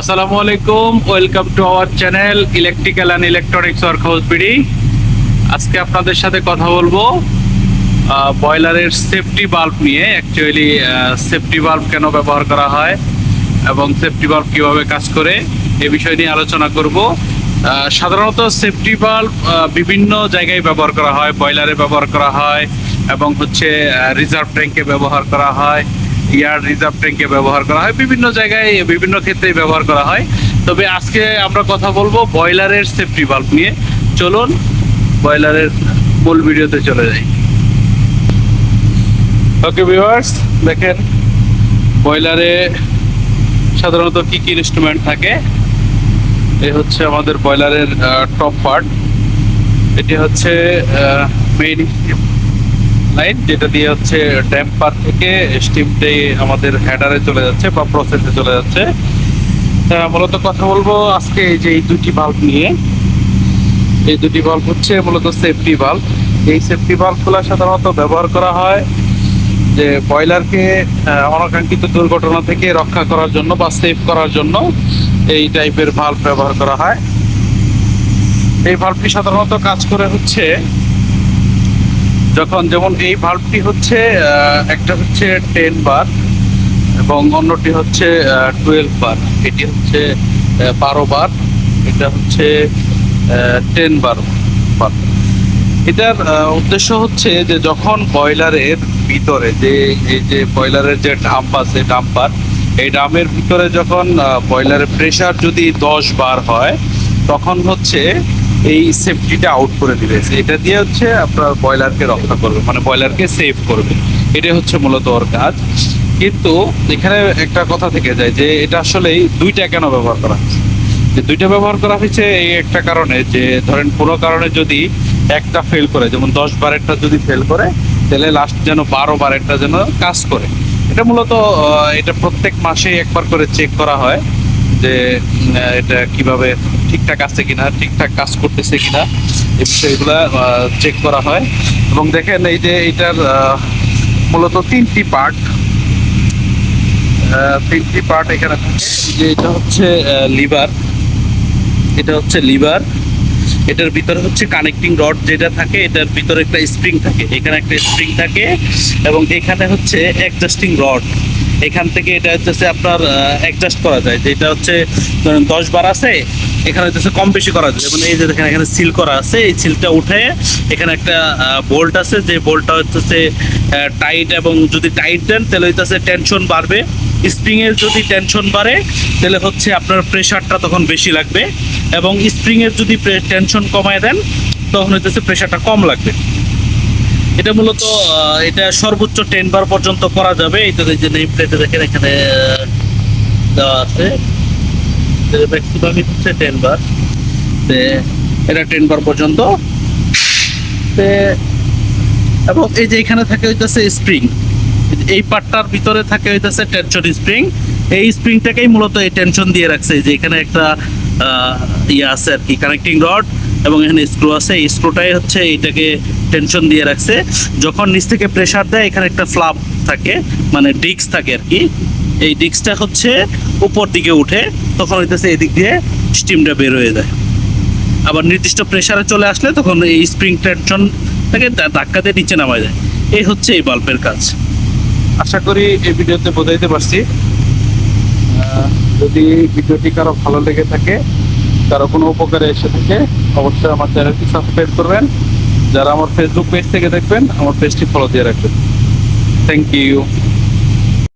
আসসালামু আলাইকুম, welcome to our channel electrical and electronics work house BD. আজকে আপনাদের সাথে কথা বলব বয়লারের সেফটি বাল্ব নিয়ে। অ্যাকচুয়ালি সেফটি বাল্ব কেন ব্যবহার করা হয় এবং সেফটি বাল্ব কীভাবে কাজ করে এ বিষয় নিয়ে আলোচনা করব। সাধারণত সেফটি বাল্ব বিভিন্ন জায়গায় ব্যবহার করা হয় বয়লারে ব্যবহার করা হয় এবং হচ্ছে রিজার্ভ ট্যাঙ্কে ব্যবহার করা হয়। এয়ার রিজার্ভ ট্যাঙ্কে ব্যবহার করা হয়। বিভিন্ন জায়গায়, বিভিন্ন ক্ষেত্রে ব্যবহার করা হয়। তবে আজকে আমরা কথা বলব বয়লারের সেফটি বাল্ব নিয়ে। চলুন বয়লারের মূল ভিডিওতে চলে যাই। ওকে ভিউয়ার্স দেখেন বয়লারে সাধারণত কি কি ইনস্ট্রুমেন্ট থাকে? এই হচ্ছে আমাদের বয়লারের টপ পার্ট এটি হচ্ছে মেইন লাইন, যেটা দিয়ে হচ্ছে ড্যাম্পার থেকে স্টিমটে আমাদের হেডারে চলে যাচ্ছে বা প্রসেসে চলে যাচ্ছে। মূলত কথা বলব আজকে এই যে এই দুটি বাল্ব নিয়ে। এই দুটি বাল্ব হচ্ছে মূলত সেফটি বাল্ব এই সেফটি বাল্বগুলো সাধারণত ব্যবহার করা হয় যে বয়লারকে অনাকাঙ্ক্ষিত দুর্ঘটনা থেকে রক্ষা করার জন্য বা সেভ করার জন্য এই টাইপের ভাল্ব ব্যবহার করা হয়। এই ভাল্বটি সাধারণত কাজ করে হচ্ছে যখন যেমন এই ভাল্বটি হচ্ছে একটা হচ্ছে টেন বার এবং অন্যটি হচ্ছে টুয়েলভ বার। এটি হচ্ছে বারো বার, এটা হচ্ছে টেন বার বার। এটার উদ্দেশ্য হচ্ছে যে যখন বয়লারের ভিতরে যে, এই যে বয়লারের যে ডাম্প আছে ডাম্পার এই ডামের ভিতরে যখন বয়লারের প্রেসার যদি দশ বার হয়, তখন হচ্ছে এই সেফটিটা আউট করে দিবে। এটা দিয়ে হচ্ছে আপনার বয়লারকে রক্ষা করবে মানে বয়লারকে সেভ করবে। এটা হচ্ছে মূলত ওর কাজ। কিন্তু এখানে একটা কথা থেকে যায় যে এটা আসলেই দুইটা কেন ব্যবহার করা হচ্ছে? যে দুইটা ব্যবহার করা হয়েছে এই একটা কারণে যে ধরেন কোনো কারণে যদি একটা ফেল করে, যেমন দশ বারেরটা যদি ফেল করে, তাহলে লাস্ট যেন বারো বারেরটা যেন কাজ করে। এটা মূলত এটা প্রত্যেক মাসে একবার করে চেক করা হয় যে এটা কীভাবে ঠিকঠাক আছে কিনা, ঠিকঠাক কাজ করতেছে কিনা, এই বিষয়গুলা চেক করা হয়। এবং দেখেন এই যে এটার মূলত তিনটি পার্ট তিনটি পার্ট এখানে যে এটা হচ্ছে লিভার এটা হচ্ছে লিভার এটার ভিতরে হচ্ছে কানেক্টিং রড যেটা থাকে, এটার ভিতরে একটা স্প্রিং থাকে। এখানে একটা স্প্রিং থাকে এবং এখানে হচ্ছে অ্যাডজাস্টিং রড এখান থেকে এটা হচ্ছে আপনার অ্যাডজাস্ট করা যায়। যেটা হচ্ছে, ধরেন দশ বার আছে এখানে হচ্ছে কম বেশি করা যায় যেমন এই যে দেখেন এখানে সিল করা আছে, এই সিলটা উঠে এখানে একটা বোল্ট আছে, যে বোল্টটা হচ্ছে টাইট এবং যদি টাইট দেন, তাহলে হইতেছে টেনশন বাড়বে। স্প্রিং এর যদি টেনশন বাড়ে, তাহলে হচ্ছে আপনার প্রেশারটা তখন বেশি লাগবে এবং স্প্রিং এর যদি টেনশন কমায় দেন, তখন হইতেছে প্রেশারটা কম লাগবে। এটা মূলত এটা সর্বোচ্চ টেন বার পর্যন্ত করা যাবে। এটা যে নেম প্লেটে দেখেন এখানে দেওয়া আছে। এবং এই যে এখানে থাকে হইতেছে স্প্রিং। এই পার্টটার ভিতরে থাকে হইতেছে টেনশন স্প্রিং। এই স্প্রিংটাকেই মূলত এই টেনশন দিয়ে রাখছে যে এখানে একটা ইয়ে আছে আর কি কানেক্টিং রড এবং এখানে স্ক্রু আছে। এই স্ক্রুটাই হচ্ছে এইটাকে টেনশন দিয়ে রাখছে। যখন নিচ থেকে প্রেসার দেয়, এখানে একটা ফ্লাপ থাকে মানে ডিস্ক থাকে আর কি। এই ডিস্কটা হচ্ছে উপর দিকে উঠে, তখন হইতেছে এদিক দিয়ে স্টিমটা বের হয়ে যায়। আবার নির্দিষ্ট প্রেশারে চলে আসলে তখন এই স্প্রিং টেনশন থেকে ধা- ধাক্কা দিয়ে নিচে নামা যায়। এই হচ্ছে এই বাল্বের কাজ। আশা করি এই ভিডিওতে বোঝাইতে পারছি। যদি ভিডিওটি কারও ভালো লেগে থাকে, কারও কোনো উপকারে এসে থাকে, অবশ্যই আমার চ্যানেলটি সাবস্ক্রাইব করবেন। যারা আমার ফেসবুক পেজ থেকে দেখবেন, আমার পেজটি ফলো দিয়ে রাখবেন। Thank you